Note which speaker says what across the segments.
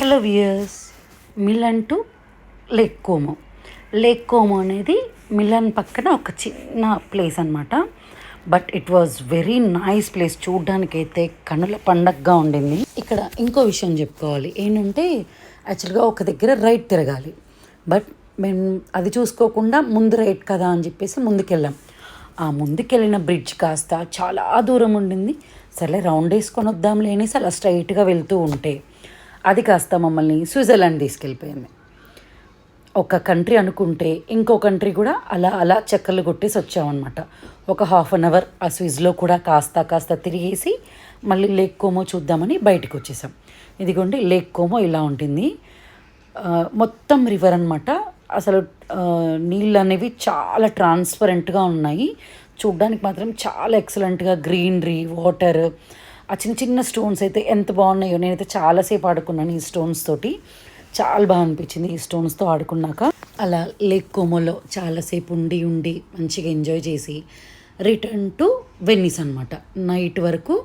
Speaker 1: Hello we're Milan to lake Como lake Como అనేది Milan పక్కన ఒక చిన్న ప్లేస్ అనమాట but it was very nice place చూడ్డానికైతే కనుల పండగగా ఉండింది. ఇక్కడ ఇంకో విషయం చెప్పుకోవాలి. ఏంటంటే యాక్చువల్గా ఒక దగ్గర రైట్ తిరగాలి. బట్ మేము అది చూసుకోకుండా ముందు రైట్ కదా అని చెప్పేసి ముందుకెళ్ళాం. ఆ ముందుకెళ్ళిన బ్రిడ్జ్ కాస్త చాలా దూరం ఉండింది. సరే రౌండ్ వేసుకొని వద్దాం లేనేసి అలా స్ట్రైట్గా వెళ్తూ ఉంటే అది కాస్త మమ్మల్ని స్విట్జర్లాండ్ తీసుకెళ్ళిపోయింది. ఒక కంట్రీ అనుకుంటే ఇంకో కంట్రీ కూడా అలా అలా చక్కర్లు కొట్టేసి వచ్చామన్నమాట. ఒక హాఫ్ అన్ అవర్ ఆ స్విజ్లో కూడా కాస్త కాస్త తిరిగేసి మళ్ళీ లేక్ కోమో చూద్దామని బయటకు వచ్చేసాం. ఇదిగోండి లేక్ కోమో ఇలా ఉంటుంది. మొత్తం రివర్ అనమాట అసలు నీళ్ళు అనేవి చాలా ట్రాన్స్పరెంట్గా ఉన్నాయి. చూడ్డానికి మాత్రం చాలా ఎక్సలెంట్గా గ్రీనరీ వాటర్ ఆ చిన్న చిన్న స్టోన్స్ అయితే ఎంత బాగున్నాయో నేనైతే చాలాసేపు ఆడుకున్నాను ఈ స్టోన్స్ తోటి. చాలా బాగా అనిపించింది ఈ స్టోన్స్తో ఆడుకున్నాక. అలా లేక్ కోమోలో చాలాసేపు ఉండి ఉండి మంచిగా ఎంజాయ్ చేసి రిటర్న్ టు వెన్నీస్ అనమాట నైట్ వరకు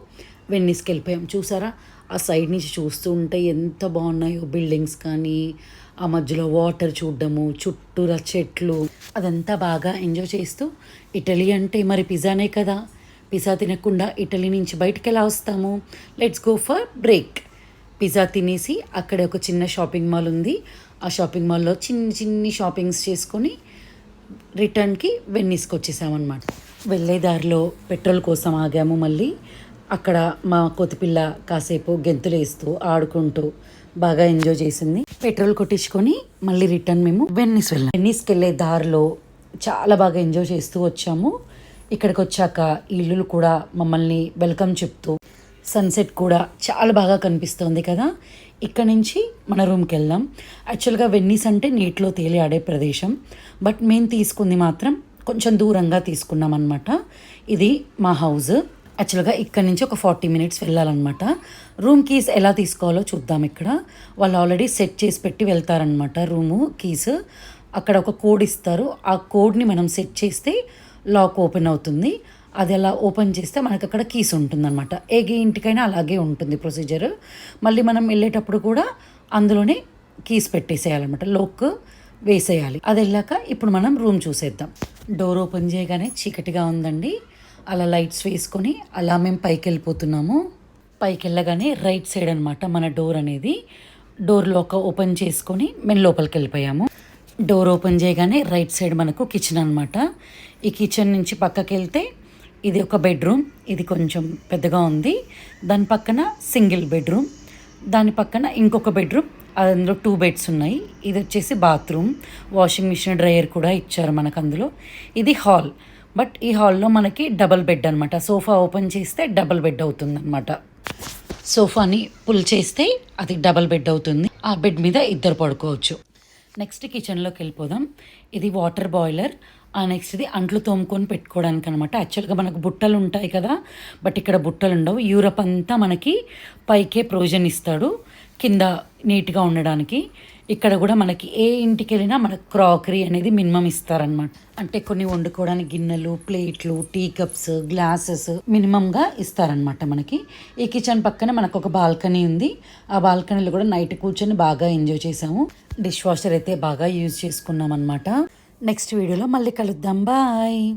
Speaker 1: వెన్నీస్కి వెళ్ళిపోయాం. చూసారా? ఆ సైడ్ నుంచి చూస్తూ ఉంటే ఎంత బాగున్నాయో బిల్డింగ్స్ కానీ ఆ మధ్యలో వాటర్ చూడడము చుట్టూరా చెట్లు. అదంతా బాగా ఎంజాయ్ చేస్తూ ఇటలీ అంటే మరి పిజ్జానే కదా. పిజ్జా తినకుండా ఇటలీ నుంచి బయటకు ఎలా వస్తాము? Let's go for break pizza తినేసి అక్కడ ఒక చిన్న షాపింగ్ మాల్ ఉంది. ఆ షాపింగ్ మాల్లో చిన్ని చిన్ని షాపింగ్స్ చేసుకొని రిటర్న్కి వెన్నీస్కి వచ్చేసామన్నమాట. వెళ్ళే దారిలో పెట్రోల్ కోసం ఆగాము మళ్ళీ. అక్కడ మా కొత్తిపిల్ల కాసేపు గెంతులు వేస్తూ ఆడుకుంటూ బాగా ఎంజాయ్ చేసింది. పెట్రోల్ కొట్టించుకొని మళ్ళీ రిటర్న్ మేము వెన్నీస్ వెళ్ళాం. వెన్నీస్కి వెళ్ళే దారిలో చాలా బాగా ఎంజాయ్ చేస్తూ వచ్చాము. ఇక్కడికి వచ్చాక ఈ ఇల్లులు కూడా మమ్మల్ని వెల్కమ్ చెప్తూ సన్సెట్ కూడా చాలా బాగా కనిపిస్తోంది కదా. ఇక్కడ నుంచి మన రూమ్కి వెళ్దాం. యాక్చువల్గా వెన్నీస్ అంటే నీటిలో తేలి ఆడే ప్రదేశం. బట్ మేము తీసుకుంది మాత్రం కొంచెం దూరంగా తీసుకున్నాం అనమాట ఇది మా హౌస్. యాక్చువల్గా ఇక్కడ నుంచి ఒక ఫార్టీ మినిట్స్ వెళ్ళాలన్నమాట. రూమ్ కీస్ ఎలా తీసుకోవాలో చూద్దాం ఇక్కడ. వాళ్ళు ఆల్రెడీ సెట్ చేసి పెట్టి వెళ్తారనమాట రూము కీస్. అక్కడ ఒక కోడ్ ఇస్తారు. ఆ కోడ్ని మనం సెట్ చేస్తే లాక్ ఓపెన్ అవుతుంది. అది అలా ఓపెన్ చేస్తే మనకు అక్కడ కీస్ ఉంటుందన్నమాట. ఏ ఇంటికైనా అలాగే ఉంటుంది ప్రొసీజర్. మళ్ళీ మనం వెళ్ళేటప్పుడు కూడా అందులోనే కీస్ పెట్టేసేయాలన్నమాట. లోక్ వేసేయాలి. అది వెళ్ళాక ఇప్పుడు మనం రూమ్ చూసేద్దాం. డోర్ ఓపెన్ చేయగానే చీకటిగా ఉందండి. అలా లైట్స్ వేసుకొని అలా మేము పైకి వెళ్ళిపోతున్నాము పైకి వెళ్ళగానే రైట్ సైడ్ అనమాట మన డోర్ అనేది. డోర్ లోక ఓపెన్ చేసుకొని మేము లోపలికి వెళ్ళిపోయాము డోర్ ఓపెన్ చేయగానే రైట్ సైడ్ మనకు కిచెన్ అనమాట ఈ కిచెన్ నుంచి పక్కకి వెళ్తే ఇది ఒక బెడ్రూమ్ ఇది కొంచెం పెద్దగా ఉంది. దాని పక్కన సింగిల్ బెడ్రూమ్ దాని పక్కన ఇంకొక బెడ్రూమ్ అందులో టూ బెడ్స్ ఉన్నాయి. ఇది వచ్చేసి బాత్రూమ్ వాషింగ్ మిషన్ డ్రయర్ కూడా ఇచ్చారు మనకు అందులో. ఇది హాల్ బట్ ఈ హాల్లో మనకి డబల్ బెడ్ అనమాట సోఫా ఓపెన్ చేస్తే డబల్ బెడ్ అవుతుంది అనమాట సోఫాని పుల్ చేస్తే అది డబల్ బెడ్ అవుతుంది. ఆ బెడ్ మీద ఇద్దరు పడుకోవచ్చు. నెక్స్ట్ కిచెన్లోకి వెళ్ళిపోదాం. ఇది వాటర్ బాయిలర్ ఆ నెక్స్ట్ ఇది అంట్లు తోముకొని పెట్టుకోవడానికి అనమాట యాక్చువల్గా మనకు బుట్టలు ఉంటాయి కదా బట్ ఇక్కడ బుట్టలు ఉండవు. యూరప్ అంతా మనకి పైకే ప్రొవిజన్ ఇస్తాడు. కింద నీట్గా ఉండడానికి ఇక్కడ కూడా మనకి ఏ ఇంటికి వెళ్ళినా మనకు క్రాకరీ అనేది మినిమం ఇస్తారనమాట అంటే కొన్ని వండుకోవడానికి గిన్నెలు ప్లేట్లు టీ కప్స్ గ్లాసెస్ మినిమంగా ఇస్తారనమాట మనకి. ఈ కిచెన్ పక్కనే మనకు ఒక బాల్కనీ ఉంది. ఆ బాల్కనీలో కూడా నైట్ కూర్చొని బాగా ఎంజాయ్ చేసాము డిష్ వాషర్ అయితే బాగా యూజ్ చేసుకున్నాం అనమాట నెక్స్ట్ వీడియోలో మళ్ళీ కలుద్దాం. బాయ్.